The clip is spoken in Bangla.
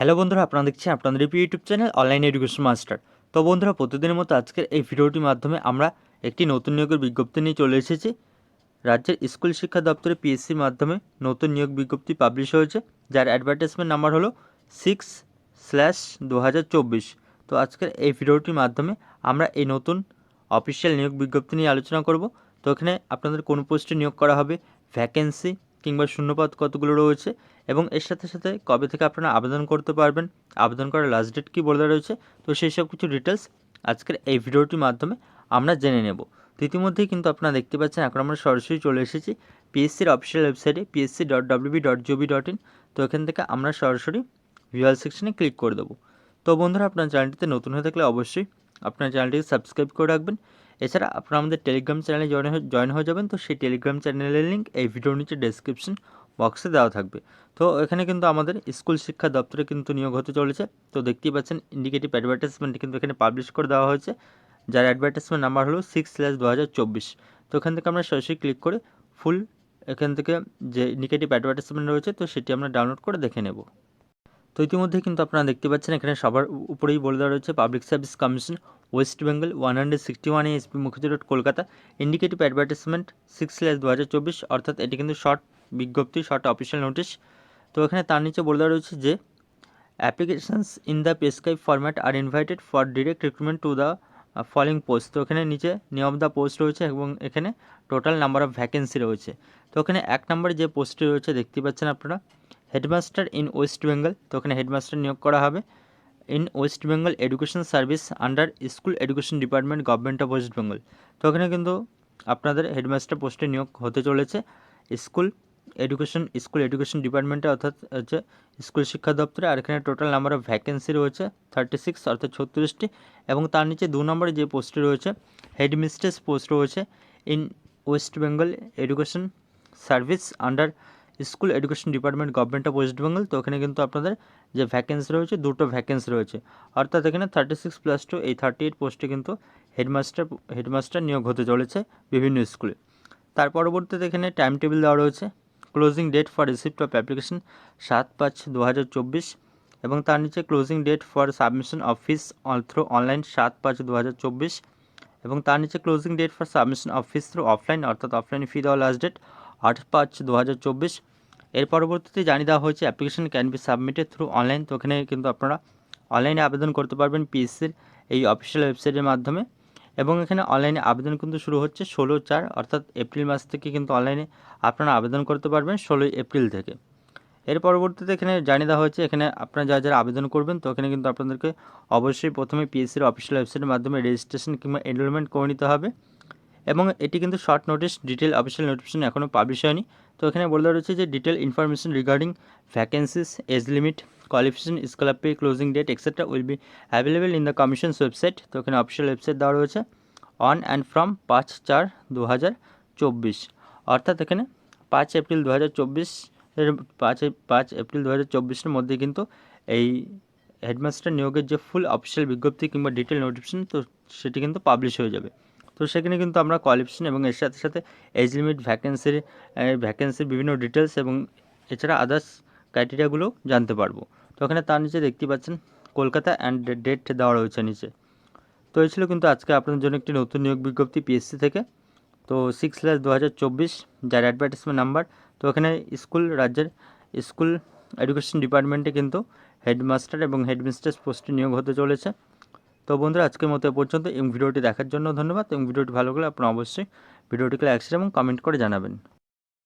হ্যালো বন্ধুরা, আপনারা দেখছেন আপনাদের EP YouTube channel online education master. তো বন্ধুরা, প্রতিদিনের মতো আজকের এই ভিডিওটির মাধ্যমে আমরা একটি নতুন নিয়োগের বিজ্ঞপ্তি নিয়ে চলে এসেছি। রাজ্যের স্কুল শিক্ষা দপ্তরে পিএসসির মাধ্যমে নতুন নিয়োগ বিজ্ঞপ্তি পাবলিশ হয়েছে, যার অ্যাডভার্টাইজমেন্ট নাম্বার হলো সিক্স স্ল্যাশ দু হাজার চব্বিশ। তো আজকের এই ভিডিওটির মাধ্যমে আমরা এই নতুন অফিসিয়াল নিয়োগ বিজ্ঞপ্তি নিয়ে আলোচনা করব। তো এখানে আপনাদের কোন পোস্টে নিয়োগ করা হবে ভ্যাকেন্সি কিংবা শূন্যপদ কতগুলো রয়েছে এবং এর সাথে সাথে কবে থেকে আপনারা আবেদন করতে পারবেন, আবেদন করার লাস্ট ডেট কী বলে রয়েছে, তো সেই সব কিছু ডিটেলস আজকের এই ভিডিওটির মাধ্যমে আমরা জেনে নেব। তো ইতিমধ্যেই কিন্তু আপনারা দেখতে পাচ্ছেন, এখন আমরা সরাসরি চলে এসেছি পিএসসির অফিসিয়াল ওয়েবসাইটে PSC dot WB dot GOV dot in তো এখান থেকে আমরা সরাসরি ভিউয়াল সেকশনে ক্লিক করে দেবো। তো বন্ধুরা, আপনার চ্যানেলটিতে নতুন হয়ে থাকলে অবশ্যই আপনার চ্যানেলটিকে সাবস্ক্রাইব করে রাখবেন এছাড়া আপনারা আমাদের টেলিগ্রাম চ্যানেলে জয়েন জয়েন হয়ে যাবেন। তো সেই টেলিগ্রাম চ্যানেলের লিঙ্ক এই ভিডিওর নিচে ডেসক্রিপশন বক্সে দেওয়া থাকবে। তো এখানে কিন্তু আমাদের স্কুল শিক্ষা দপ্তরে কিন্তু নিয়োগ হতে চলেছে। তো দেখতেই পাচ্ছেন ইন্ডিকেটিভ অ্যাডভার্টাইজমেন্ট কিন্তু এখানে পাবলিশ করে দেওয়া হয়েছে। যার অ্যাডভার্টাইজমেন্ট নাম্বার হলো সিক্স স্ল্যাশ দু হাজার চব্বিশ তো এখান থেকে আমরা সরাসরি ক্লিক করে ফুল এখান থেকে যে ইন্ডিকেটিভ অ্যাডভার্টাইজমেন্ট রয়েছে, তো সেটি আমরা ডাউনলোড করে দেখে নেব। তো ইতিমধ্যে কিন্তু আপনারা দেখতে পাচ্ছেন, এখানে সবার উপরেই বলে দেওয়া রয়েছে, public service commission, West Bengal, one hundred sixty one SP Mukherjee road Kolkata. Indicative advertisement, six slash দু হাজার চব্বিশ, অর্থাৎ এটি কিন্তু শর্ট বিজ্ঞপ্তি, শর্ট অফিসিয়াল নোটিশ। তো এখানে তার নিচে বলে দেওয়া রয়েছে যে, applications in the prescribe format are invited for direct recruitment to the following post. তো এখানে নিচে নিয়ম দ্য পোস্ট রয়েছে এবং এখানে টোটাল নাম্বার অফ ভ্যাকেন্সি রয়েছে। তো এখানে এক নম্বরে যে পোস্টটি রয়েছে, দেখতে পাচ্ছেন আপনারা হেডমাস্টার ইন ওয়েস্ট বেঙ্গল, তো এখানে হেডমাস্টার নিয়োগ করা হবে। In West Bengal education service under school education department, government of West Bengal. তো এখানে কিন্তু আপনাদের হেডমাস্টার পোস্টে নিয়োগ হতে চলেছে। স্কুল এডুকেশন স্কুল এডুকেশন ডিপার্টমেন্টে, অর্থাৎ হচ্ছে স্কুল শিক্ষা দপ্তরে, আর এখানে টোটাল নাম্বার অফ ভ্যাকেন্সি রয়েছে থার্টি সিক্স, অর্থাৎ ছত্রিশটি, এবং তার নিচে দু নম্বরে যে পোস্টটি রয়েছে, হেডমিস্ট্রেস পোস্ট রয়েছে। In West Bengal education service under school education department government of West Bengal, তো এখানে কিন্তু আপনাদের যে ভ্যাকেন্সি রয়েছে, দুটো ভ্যাকেন্সি রয়েছে। অর্থাৎ এখানে থার্টি সিক্স প্লাস টু এই থার্টি এইট পোস্টে কিন্তু হেডমাস্টার হেডমাস্টার নিয়োগ হতে চলেছে বিভিন্ন স্কুলে। তার পরবর্তীতে এখানে টাইম টেবিল দেওয়া রয়েছে closing date for receipt of application সাত পাঁচ দু হাজার চব্বিশ এবং তার নিচে closing date for submission of fees through online সাত পাঁচ দু হাজার চব্বিশ এবং তার নিচে closing date for submission of fees through offline অর্থাৎ অফলাইন ফি দেওয়া লাস্ট ডেট আট পাঁচ দু হাজার চব্বিশ এর পরবর্তীতে জানিয়ে দেওয়া হয়েছে application can be submitted through online তো এখানে কিন্তু আপনারা অনলাইনে আবেদন করতে পারবেন পিএসসির এই অফিসিয়াল ওয়েবসাইটের মাধ্যমে। এবং এখানে অনলাইনে আবেদন কিন্তু শুরু হচ্ছে ষোলো চার, অর্থাৎ এপ্রিল মাস থেকে কিন্তু অনলাইনে আপনারা আবেদন করতে পারবেন ষোলোই এপ্রিল থেকে। এর পরবর্তীতে এখানে জানিয়ে দেওয়া হয়েছে, এখানে আপনারা যারা যারা আবেদন করবেন, তো এখানে কিন্তু আপনাদেরকে অবশ্যই প্রথমে পিএসসির অফিসিয়াল ওয়েবসাইটের মাধ্যমে রেজিস্ট্রেশন কিংবা এনরোলমেন্ট করে নিতে হবে। এবং এটি কিন্তু short notice detail official notification এখনও পাবলিশ হয়নি। তো এখানে বলে দেওয়া রয়েছে যে detail information regarding vacancies age limit qualification scholar pay closing date etcetera will be available in the commission's website তো এখানে অফিসিয়াল ওয়েবসাইট দেওয়া রয়েছে অন অ্যান্ড ফ্রম পাঁচ চার দু হাজার চব্বিশ। অর্থাৎ এখানে পাঁচ এপ্রিল দু হাজার চব্বিশ এর, পাঁচ পাঁচ এপ্রিল দু হাজার চব্বিশের মধ্যে কিন্তু এই হেডমাস্টার নিয়োগের যে ফুল অফিসিয়াল বিজ্ঞপ্তি কিংবা ডিটেল নোটিফিকেশন তো সেটি কিন্তু পাবলিশ হয়ে যাবে। তো সেখানে কিন্তু আমরা কোয়ালিফিকেশন এবং এর সাথে সাথে এজ লিমিট ভ্যাকেন্সির ভ্যাকেন্সির বিভিন্ন ডিটেলস এবং এছাড়া আদার্স ক্রাইটেরিয়াগুলো জানতে পারব। তো এখানে তার নিচে দেখতে পাচ্ছেন, কলকাতা অ্যান্ড ডেট দেওয়া রয়েছে নিচে। তো এই ছিল কিন্তু আজকে আপনাদের জন্য একটি নতুন নিয়োগ বিজ্ঞপ্তি পিএসসি থেকে। তো সিক্স স্ল্যাশ দু হাজার চব্বিশ, যার অ্যাডভার্টাইজমেন্ট নাম্বার তো এখানে স্কুল, রাজ্যের স্কুল এডুকেশন ডিপার্টমেন্টে কিন্তু হেডমাস্টার এবং হেডমিস্ট্রেস পোস্টে নিয়োগ হতে চলেছে। তো বন্ধুরা, আজকের মতো পর্যন্ত। এবং ভিডিওটি দেখার জন্য ধন্যবাদ। এবং ভিডিওটি ভালো লাগলে আপনারা অবশ্যই ভিডিওটিকে লাইক শেয়ার এবং কমেন্ট করে জানাবেন।